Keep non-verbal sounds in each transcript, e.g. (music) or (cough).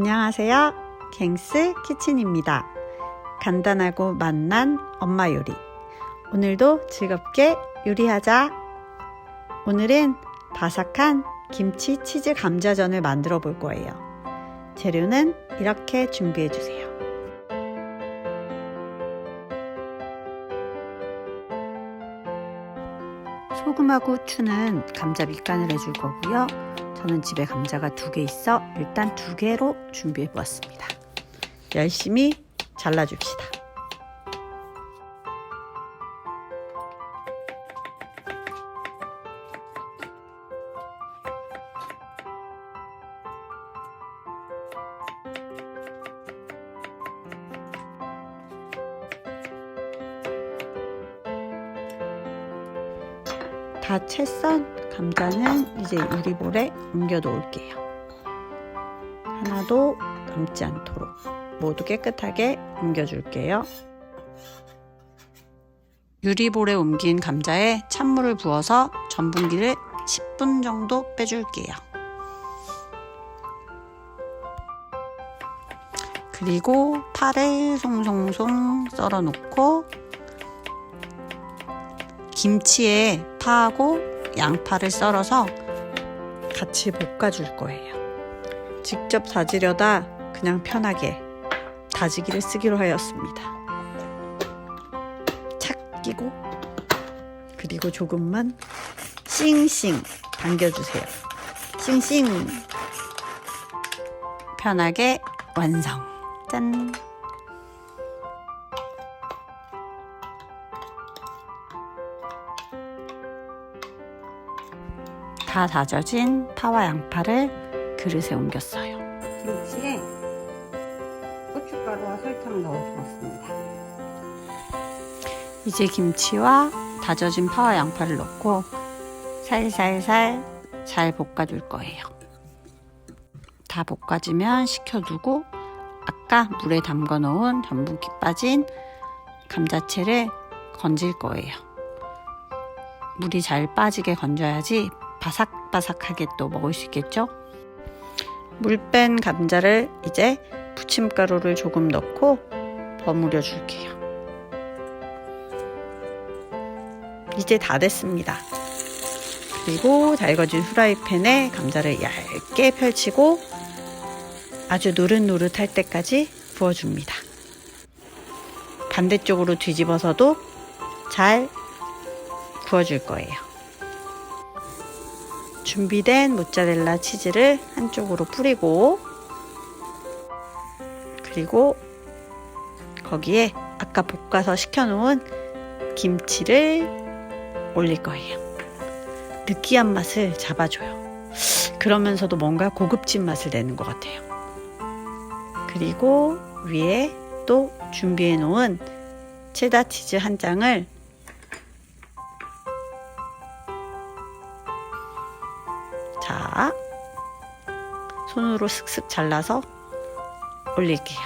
안녕하세요. 갱스 키친입니다. 간단하고 맛난 엄마 요리. 오늘도 즐겁게 요리하자. 오늘은 바삭한 김치 치즈 감자전을 만들어 볼 거예요. 재료는 이렇게 준비해 주세요. 소금하고 후추는 감자 밑간을 해줄 거고요. 저는 집에 감자가 두 개 있어 일단 두 개로 준비해 보았습니다. 열심히 잘라줍시다. 다 채썬 감자는 이제 유리볼에 옮겨 놓을게요. 하나도 남지 않도록 모두 깨끗하게 옮겨줄게요. 유리볼에 옮긴 감자에 찬물을 부어서 전분기를 10분 정도 빼줄게요. 그리고 파를 송송송 썰어 놓고 김치에 파하고 양파를 썰어서 같이 볶아줄 거예요. 직접 다지려다 그냥 편하게 다지기를 쓰기로 하였습니다. 착 끼고 그리고 조금만 싱싱 당겨주세요. 싱싱 편하게 완성. 짠. 다 다져진 파와 양파를 그릇에 옮겼어요. 김치에 고춧가루와 설탕을 넣어주었습니다. 이제 김치와 다져진 파와 양파를 넣고 살살살 잘 볶아줄 거예요. 다 볶아지면 식혀두고 아까 물에 담가 놓은 전분기 빠진 감자채를 건질 거예요. 물이 잘 빠지게 건져야지 바삭바삭하게 또 먹을 수 있겠죠? 물 뺀 감자를 이제 부침가루를 조금 넣고 버무려 줄게요. 이제 다 됐습니다. 그리고 달궈진 후라이팬에 감자를 얇게 펼치고 아주 노릇노릇할 때까지 부어줍니다. 반대쪽으로 뒤집어서도 잘 구워줄 거예요. 준비된 모짜렐라 치즈를 한쪽으로 뿌리고 그리고 거기에 아까 볶아서 식혀놓은 김치를 올릴 거예요. 느끼한 맛을 잡아줘요. 그러면서도 뭔가 고급진 맛을 내는 것 같아요. 그리고 위에 또 준비해 놓은 체다 치즈 한 장을 자, 손으로 슥슥 잘라서 올릴게요.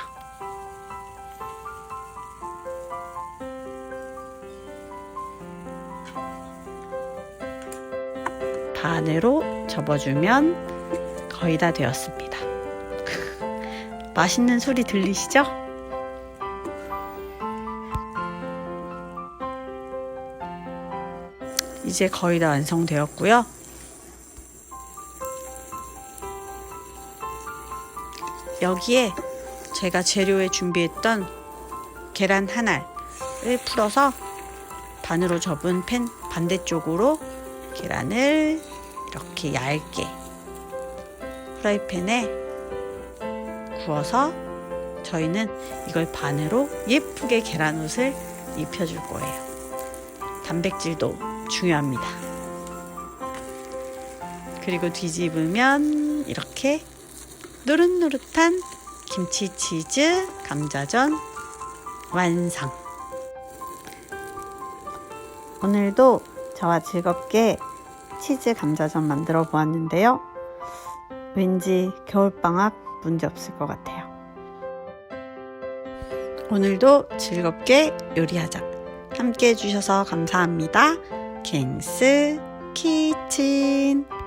반으로 접어주면 거의 다 되었습니다. (laughs) 맛있는 소리 들리시죠? 이제 거의 다 완성되었고요. 여기에 제가 재료에 준비했던 계란 한 알을 풀어서 반으로 접은 팬 반대쪽으로 계란을 이렇게 얇게 프라이팬에 구워서 저희는 이걸 반으로 예쁘게 계란옷을 입혀줄 거예요. 단백질도 중요합니다. 그리고 뒤집으면 이렇게 노릇노릇한 김치 치즈 감자전 완성. 오늘도 저와 즐겁게 치즈 감자전 만들어 보았는데요. 왠지 겨울방학 문제 없을 것 같아요. 오늘도 즐겁게 요리하자. 함께 해주셔서 감사합니다. 갱스 키친.